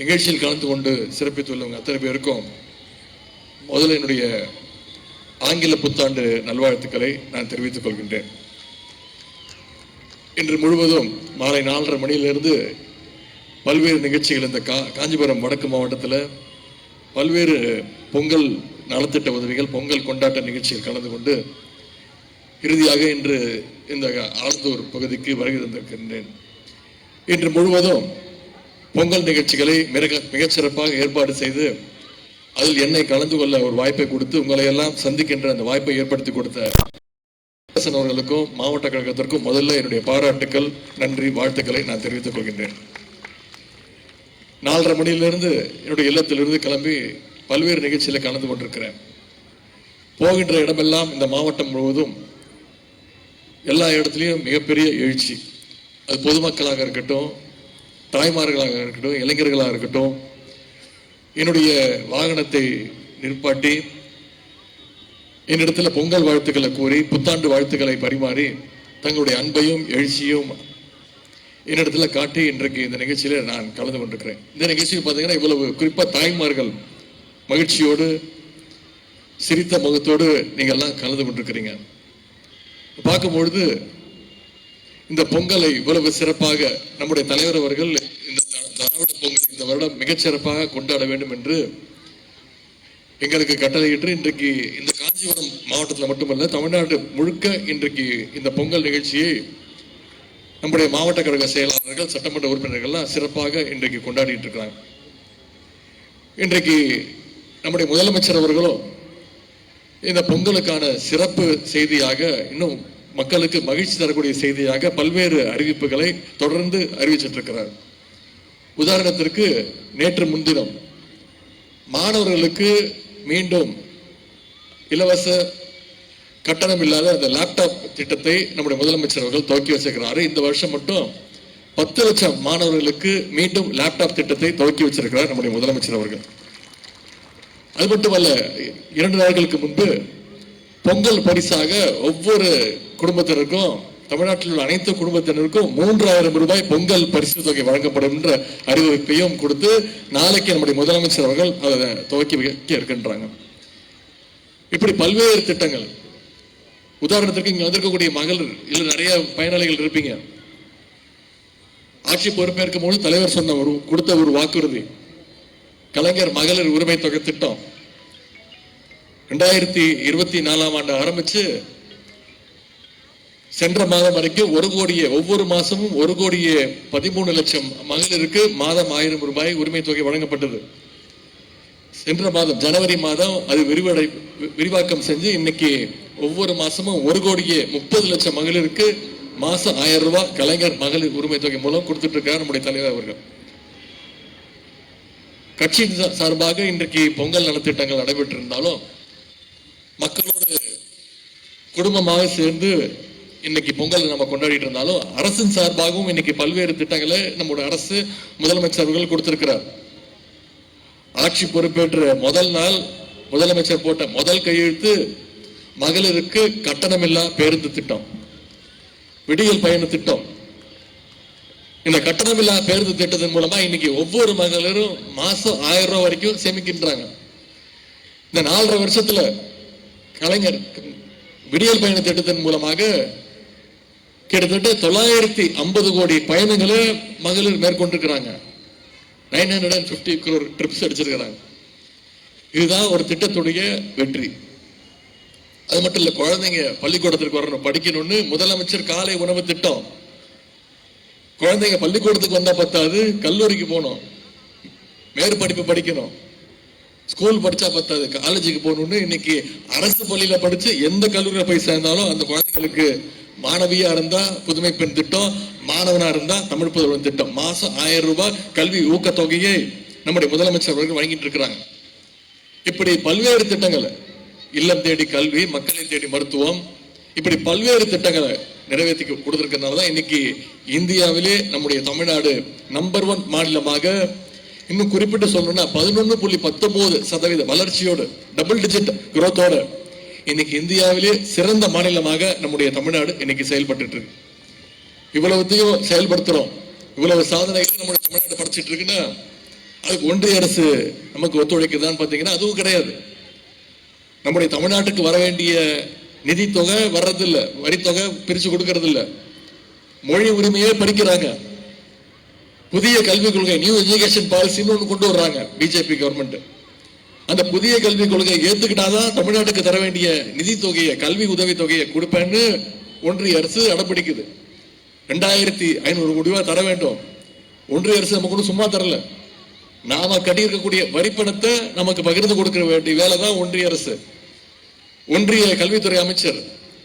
நிகழ்ச்சியில் கலந்து கொண்டு சிறப்பித்துள்ளவங்க அத்தனை பேருக்கும் முதல்ல என்னுடைய ஆங்கில புத்தாண்டு நல்வாழ்த்துக்களை நான் தெரிவித்துக் கொள்கின்றேன். இன்று முழுவதும் மாலை நாலரை மணியிலிருந்து பல்வேறு நிகழ்ச்சிகள் இந்த கா காஞ்சிபுரம் வடக்கு மாவட்டத்தில் பல்வேறு பொங்கல் நலத்திட்ட உதவிகள் பொங்கல் கொண்டாட்ட நிகழ்ச்சியில் கலந்து கொண்டு இறுதியாக இன்று இந்த ஆலத்தூர் பகுதிக்கு வருகை தந்திருக்கின்றேன். இன்று முழுவதும் பொங்கல் நிகழ்ச்சிகளை மிக மிகச்சிறப்பாக ஏற்பாடு செய்து அதில் என்னை கலந்து கொள்ள ஒரு வாய்ப்பை கொடுத்து உங்களை எல்லாம் சந்திக்கின்ற அந்த வாய்ப்பை ஏற்படுத்தி கொடுத்த அவர்களுக்கும் மாவட்ட கழகத்திற்கும் முதல்ல என்னுடைய பாராட்டுக்கள் நன்றி வாழ்த்துக்களை நான் தெரிவித்துக் கொள்கின்றேன். நாலரை மணியிலிருந்து என்னுடைய இல்லத்திலிருந்து கிளம்பி பல்வேறு நிகழ்ச்சியில் கலந்து கொண்டிருக்கிறேன். போகின்ற இடமெல்லாம் இந்த மாவட்டம் முழுவதும் எல்லா இடத்துலையும் மிகப்பெரிய எழுச்சி. அது பொதுமக்களாக இருக்கட்டும் தாய்மார்களாக இருக்கட்டும் இளைஞர்களாக இருக்கட்டும் என்னுடைய வாகனத்தை நிற்பாட்டி என்னிடத்தில் பொங்கல் வாழ்த்துக்களை கூறி புத்தாண்டு வாழ்த்துக்களை பரிமாறி தங்களுடைய அன்பையும் எழுச்சியும் என்னிடத்தில் காட்டி இன்றைக்கு இந்த நிகழ்ச்சியில் நான் கலந்து கொண்டிருக்கிறேன். இந்த நிகழ்ச்சியில் பார்த்தீங்கன்னா இவ்வளவு குறிப்பாக தாய்மார்கள் மகிழ்ச்சியோடு சிரித்த முகத்தோடு நீங்கள்லாம் கலந்து கொண்டிருக்கிறீங்க. பார்க்கும்பொழுது இந்த பொங்கலை இவ்வளவு சிறப்பாக நம்முடைய தலைவர் அவர்கள் இந்த திராவிட பொங்கல் இந்த வருடம் மிகச்சிறப்பாக கொண்டாட வேண்டும் என்று எங்களுக்கு கட்டளையிட்டு இன்றைக்கு இந்த காஞ்சிபுரம் மாவட்டத்தில் மட்டுமல்ல தமிழ்நாடு முழுக்க இன்றைக்கு இந்த பொங்கல் நிகழ்ச்சியை நம்முடைய மாவட்ட கழக செயலாளர்கள் சட்டமன்ற உறுப்பினர்கள்லாம் சிறப்பாக இன்றைக்கு கொண்டாடிட்டு இருக்கிறாங்க இன்றைக்கு நம்முடைய முதலமைச்சர் அவர்களும் இந்த பொங்கலுக்கான சிறப்பு செய்தியாக இன்னும் மக்களுக்கு மகிழ்ச்சி தரக்கூடிய செய்தியாக பல்வேறு அறிவிப்புகளை தொடர்ந்து அறிவிச்சிட்டு இருக்கிறார் உதாரணத்திற்கு நேற்று முன்தினம் மாணவர்களுக்கு மீண்டும் இலவச கட்டணம் இல்லாத அந்த லேப்டாப் திட்டத்தை நம்முடைய முதலமைச்சர் அவர்கள் துவக்கி வச்சிருக்கிறாரு. இந்த வருஷம் மட்டும் பத்து லட்சம் மாணவர்களுக்கு மீண்டும் லேப்டாப் திட்டத்தை துவக்கி வச்சிருக்கிறார் நம்முடைய முதலமைச்சர் அவர்கள். அது மட்டுமல்ல இரண்டு நாட்களுக்கு முன்பு பொங்கல் பரிசாக ஒவ்வொரு குடும்பத்தினருக்கும் தமிழ்நாட்டில் உள்ள அனைத்து குடும்பத்தினருக்கும் மூன்றாயிரம் ரூபாய் பொங்கல் பரிசு தொகை வழங்கப்படும் என்ற அறிவிப்பையும் கொடுத்து நாளைக்கு நம்முடைய முதலமைச்சர் அவர்கள் அதை துவக்கி வைக்க இருக்கின்றாங்க. இப்படி பல்வேறு திட்டங்கள். உதாரணத்திற்கு இங்க வந்திருக்கக்கூடிய மகளிர் இல்ல நிறைய பயனாளிகள் இருப்பீங்க. ஆட்சி பொறுப்பேற்கும் போது தலைவர் சொன்ன ஒரு கொடுத்த ஒரு வாக்குறுதி. கலைஞர் மகளிர் உரிமை தொகை திட்டம். ரெண்டாயிரத்தி இருபத்தி நாலாம் ஆண்டு ஆரம்பிச்சு சென்ற மாதம் வரைக்கும் ஒரு கோடியே ஒவ்வொரு மாசமும் ஒரு கோடியே பதிமூணு லட்சம் மகளிருக்கு மாதம் ஆயிரம் ரூபாய் உரிமை தொகை வழங்கப்பட்டது. சென்ற மாதம் ஜனவரி மாதம் அது விரிவடை வி- விரிவாக்கம் செஞ்சு இன்னைக்கு ஒவ்வொரு மாசமும் ஒரு கோடியே முப்பது லட்சம் மகளிருக்கு மாசம் ஆயிரம் ரூபாய் கலைஞர் மகளிர் உரிமை தொகை மூலம் கொடுத்துட்டு இருக்கார் நம்முடைய தலைவர் அவர்கள். கட்சியின் சார்பாக இன்றைக்கு பொங்கல் நலத்திட்டங்கள் நடைபெற்றிருந்தாலும் மக்களோடு குடும்பமாக சேர்ந்து இன்னைக்கு பொங்கல் நம்ம கொண்டாடிட்டு இருந்தாலும் அரசின் சார்பாகவும் இன்னைக்கு பல்வேறு திட்டங்களை நம்முடைய அரசு முதலமைச்சர் அவர்கள் கொடுத்திருக்கிறார். ஆட்சி பொறுப்பேற்ற முதல் நாள் முதலமைச்சர் போட்ட முதல் கையெழுத்து மகளிருக்கு கட்டணமில்லா பேருந்து திட்டம் விடியல் பயண திட்டம். இந்த கட்டணமில்லா பேருந்து திட்டத்தின் மூலமா இன்னைக்கு ஒவ்வொரு மகளிரும் மாசம் ஆயிரம் ரூபாய் வரைக்கும் சேமிக்கின்றாங்க. இந்த நாலரை வருஷத்துல கலைஞர் விடியல் பயண திட்டத்தின் மூலமாக கிட்டத்தட்ட தொள்ளாயிரத்தி ஐம்பது கோடி பயணங்களை மகளிர் மேற்கொண்டிருக்கிறாங்க. Nine hundred and fifty crore trips அடிச்சிருக்கிறாங்க. இதுதான் ஒரு திட்டத்துடைய வெற்றி. அது மட்டும் இல்லை குழந்தைங்க பள்ளிக்கூடத்திற்கு வரணும் படிக்கணும்னு முதலமைச்சர் காலை உணவு திட்டம். குழந்தைங்க பள்ளிக்கூடத்துக்கு வந்தால் பத்தாது கல்லூரிக்கு போகணும் மேற்படிப்பு படிக்கணும். ஸ்கூல் படிச்சா பத்தாது. காலேஜுக்கு போகணும்னு இன்னைக்கு அரசு பள்ளியில படிச்சு எந்த கல்லூரியில போய் சேர்ந்தாலும் அந்த குழந்தைங்களுக்கு மாணவியா இருந்தா புதுமை பெண் திட்டம் மாணவனா இருந்தா தமிழ் புதுவன் திட்டம். மாசம் ஆயிரம் ரூபாய் கல்வி ஊக்கத்தொகையை நம்முடைய முதலமைச்சர் அவர்கள் வழங்கிட்டு இருக்கிறாங்க. இப்படி பல்வேறு திட்டங்களை இல்லம் தேடி கல்வி மக்களை தேடி மருத்துவம் இப்படி பல்வேறு திட்டங்களை நிறைவேற்றி கொடுத்துருக்கிறதுனால தான் இன்னைக்கு இந்தியாவிலே நம்முடைய தமிழ்நாடு நம்பர் ஒன் மாநிலமாக இன்னும் குறிப்பிட்டு சொல்லணும்னா பதினொன்று புள்ளி பத்தொன்பது சதவீத வளர்ச்சியோடு டபுள் டிஜிட் குரோத்தோட இன்னைக்கு இந்தியாவிலே சிறந்த மாநிலமாக நம்முடைய தமிழ்நாடு இன்னைக்கு செயல்பட்டு இருக்கு. இவ்வளவுத்தையும் செயல்படுத்துறோம். இவ்வளவு சாதனைகளை நம்முடைய தமிழ்நாடு படிச்சுட்டு இருக்குன்னா அதுக்கு ஒன்றிய அரசு நமக்கு ஒத்துழைக்குதான்னு பார்த்தீங்கன்னா அதுவும் கிடையாது. நம்முடைய தமிழ்நாட்டுக்கு வர வேண்டிய நிதித்தொகை வர்றதில்ல. வரித்தொகை பிரித்து கொடுக்கறது மொழி உரிமையே படிக்கிறாங்க புதிய கல்விக் கொள்கை நியூ எஜுகேஷன் பாலிசின்னு ஒன்று கொண்டு வர்றாங்க பிஜேபி கவர்மெண்ட் அந்த புதிய கல்விக் கொள்கையை ஏத்துக்கிட்டாதான் தமிழ்நாட்டுக்கு தர வேண்டிய நிதி தொகையை கல்வி உதவி தொகையை கொடுப்பேன்னு ஒன்றிய அரசு அடப்பிடிக்குது ரெண்டாயிரத்தி ஐநூறு கோடி ரூபாய் தர வேண்டும். ஒன்றிய அரசு நம்ம கூட சும்மா தரல. நாம கட்டியிருக்கக்கூடிய வரிப்பணத்தை நமக்கு பகிர்ந்து கொடுக்க வேண்டிய வேலை தான் ஒன்றிய அரசு. ஒன்றிய கல்வித்துறை அமைச்சர்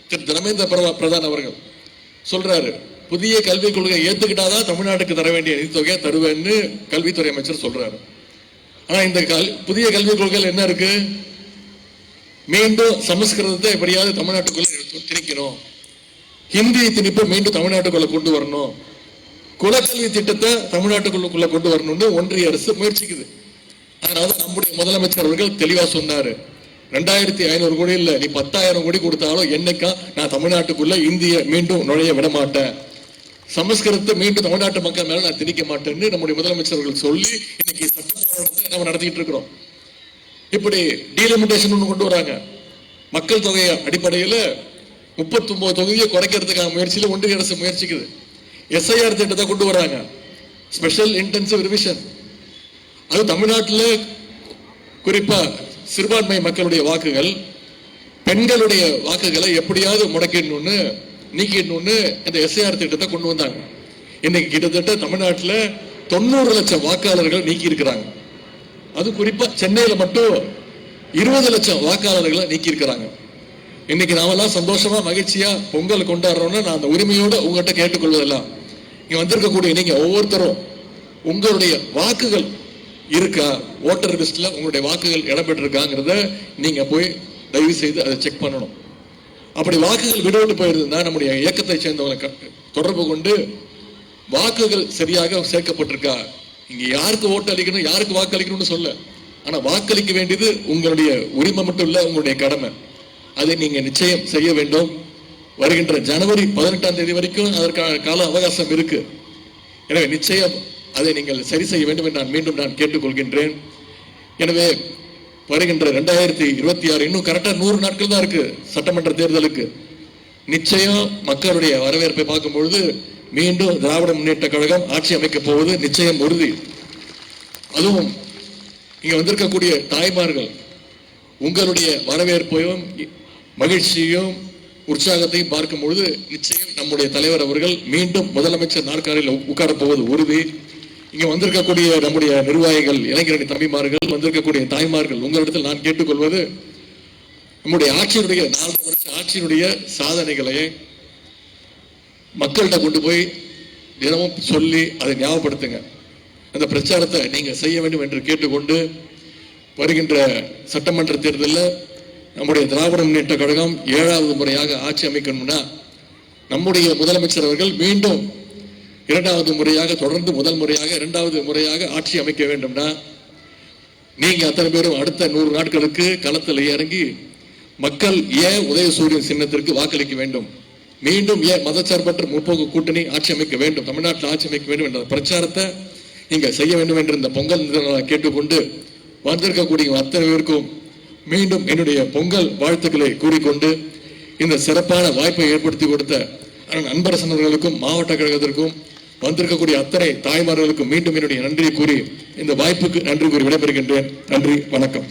திரு தர்மேந்திர பிரதான் அவர்கள் சொல்றாரு. புதிய கல்விக் கொள்கை ஏத்துக்கிட்டாதான் தமிழ்நாட்டுக்கு தர வேண்டிய நிதித்தொகையை தருவேன்னு கல்வித்துறை அமைச்சர் சொல்றாரு. ஆனா இந்த கல் புதிய கல்விக் கொள்கையில் என்ன இருக்கு? மீண்டும் சமஸ்கிருதத்தை எப்படியாவது தமிழ்நாட்டுக்குள்ள திணிக்கணும். ஹிந்தி திணிப்பு மீண்டும் தமிழ்நாட்டுக்குள்ள கொண்டு வரணும். குலக்கல்வி திட்டத்தை தமிழ்நாட்டுக்குள்ள கொண்டு வரணும்னு ஒன்றிய அரசு முயற்சிக்குது. அதனால நம்முடைய முதலமைச்சர் அவர்கள் தெளிவா சொன்னாரு. ரெண்டாயிரத்தி ஐநூறு கோடி இல்ல நீ பத்தாயிரம் கோடி கொடுத்தாலும் என்னைக்கா நான் தமிழ்நாட்டுக்குள்ள இந்திய மீண்டும் நுழைய விட மாட்டேன். சமஸ்கிருதத்தை மீண்டும் தமிழ்நாட்டு மக்கள் மேல நான் திணிக்க மாட்டேன்னு நம்முடைய முதலமைச்சர்கள் சொல்லி இன்னைக்கு சட்ட போராட்டத்தை நம்ம நடத்திட்டு இருக்கிறோம். இப்படி டீலிமிட்டேஷன் ஒன்று கொண்டு வராங்க. மக்கள் தொகை அடிப்படையில் 39 தொகுதியை குறைக்கிறதுக்கான முயற்சியில் ஒன்றிய அரசு முயற்சிக்குது. எஸ்ஐஆர் திட்டத்தை கொண்டு வராங்க. ஸ்பெஷல் இன்டென்சிவ் ரிவிஷன் அது தமிழ்நாட்டில் குறிப்பாக சிறுபான்மை மக்களுடைய வாக்குகள் பெண்களுடைய வாக்குகளை எப்படியாவது முடக்கிடணும்னு நீக்கிடணும்னு இந்த எஸ்ஐஆர் திட்டத்தை கொண்டு வந்தாங்க. இன்னைக்கு கிட்டத்தட்ட தமிழ்நாட்டில் தொண்ணூறு லட்சம் வாக்காளர்கள் நீக்கி இருக்கிறாங்க. அது குறிப்பா சென்னையில் மட்டும் இருபது லட்சம் வாக்காளர்களை நீக்கி இருக்கிறாங்க. இன்னைக்கு நாமெல்லாம் சந்தோஷமா மகிழ்ச்சியா பொங்கல் கொண்டாடுறோம்னு நான் அந்த உரிமையோட உங்ககிட்ட கேட்டுக்கொள்வதெல்லாம். இங்க வந்திருக்கக்கூடிய நீங்க ஒவ்வொருத்தரும் உங்களுடைய வாக்குகள் இருக்கா? ஓட்டர் லிஸ்ட்ல உங்களுடைய வாக்குகள் இடம்பெற்றிருக்காங்கிறத நீங்க போய் தயவு செய்து அதை செக் பண்ணணும். அப்படி வாக்குகள் விடுபட்டு போயிருந்தா நம்முடைய இயக்கத்தை சேர்ந்தவங்களை தொடர்பு கொண்டு வாக்குகள் சரியாக சேர்க்கப்பட்டிருக்கா? இங்க யாருக்கு ஓட்டு அளிக்கணும் யாருக்கு வாக்களிக்கணும்னு சொல்ல. ஆனா வாக்களிக்க வேண்டியது உங்களுடைய உரிமை மட்டும் இல்ல உங்களுடைய கடமை. அதை நீங்க நிச்சயம் செய்ய வேண்டும். வருகின்ற ஜனவரி பதினெட்டாம் தேதி வரைக்கும் அதற்கான கால அவகாசம் இருக்கு. எனவே நிச்சயம் அதை நீங்கள் சரி செய்ய வேண்டும் என்று நான் மீண்டும் நான் கேட்டுக்கொள்கின்றேன். எனவே வருகின்ற ரெண்டாயிரத்தி இருபத்தி ஆறு இன்னும் கரெக்டாக நூறு நாட்கள் தான் இருக்கு சட்டமன்ற தேர்தலுக்கு. நிச்சயம் மக்களுடைய வரவேற்பை பார்க்கும்பொழுது மீண்டும் திராவிட முன்னேற்ற கழகம் ஆட்சி அமைக்கப் போவது நிச்சயம் உறுதி. அதுவும் இங்கே வந்திருக்கக்கூடிய தாய்மார்கள் உங்களுடைய வரவேற்பையும் மகிழ்ச்சியையும் உற்சாகத்தையும் பார்க்கும் பொழுது நிச்சயம் நம்முடைய தலைவர் அவர்கள் மீண்டும் முதலமைச்சர் நாற்காலியில் உட்காரப் போவது உறுதி. இங்க வந்திருக்கக்கூடிய நம்முடைய நிர்வாகிகள் இளைஞரணி தம்பிமார்கள் வந்திருக்கக்கூடிய தாய்மார்கள் உங்களிடத்தில் நான் கேட்டுக்கொள்வது நம்முடைய ஆட்சியினுடைய நாலரை வருஷ ஆட்சியினுடைய சாதனைகளை மக்கள்கிட்ட கொண்டு போய் தினமும் சொல்லி அதை ஞாபகப்படுத்துங்க. அந்த பிரச்சாரத்தை நீங்க செய்ய வேண்டும் என்று கேட்டுக்கொண்டு வருகின்ற சட்டமன்ற தேர்தலில் நம்முடைய திராவிட முன்னேற்ற கழகம் ஏழாவது முறையாக ஆட்சி அமைக்கணும்னா நம்முடைய முதலமைச்சர் அவர்கள் மீண்டும் இரண்டாவது முறையாக தொடர்ந்து முதல் முறையாக இரண்டாவது முறையாக ஆட்சி அமைக்க வேண்டும்னா நீங்க அத்தனை பேரும் அடுத்த நூறு நாட்களுக்கு களத்தில் இறங்கி மக்கள் ஏன் உதயசூரியன் சின்னத்திற்கு வாக்களிக்க வேண்டும். மீண்டும் ஏன் மதச்சார்பற்ற முற்போக்கு கூட்டணி ஆட்சி அமைக்க வேண்டும். தமிழ்நாட்டில் ஆட்சி அமைக்க வேண்டும் என்ற பிரச்சாரத்தை நீங்க செய்ய வேண்டும் என்று இந்த பொங்கல் கேட்டுக்கொண்டு வந்திருக்கக்கூடிய அத்தனை பேருக்கும் மீண்டும் என்னுடைய பொங்கல் வாழ்த்துக்களை கூறிக்கொண்டு இந்த சிறப்பான வாய்ப்பை ஏற்படுத்தி கொடுத்த அண்ணன் அன்பரசன் அவர்களுக்கும் மாவட்ட கழகத்திற்கும் வந்திருக்கக்கூடிய அத்தனை தாய்மார்களுக்கு மீண்டும் என்னுடைய நன்றியை கூறி இந்த வாய்ப்புக்கு நன்றி கூறி விடைபெறுகின்றேன். நன்றி வணக்கம்.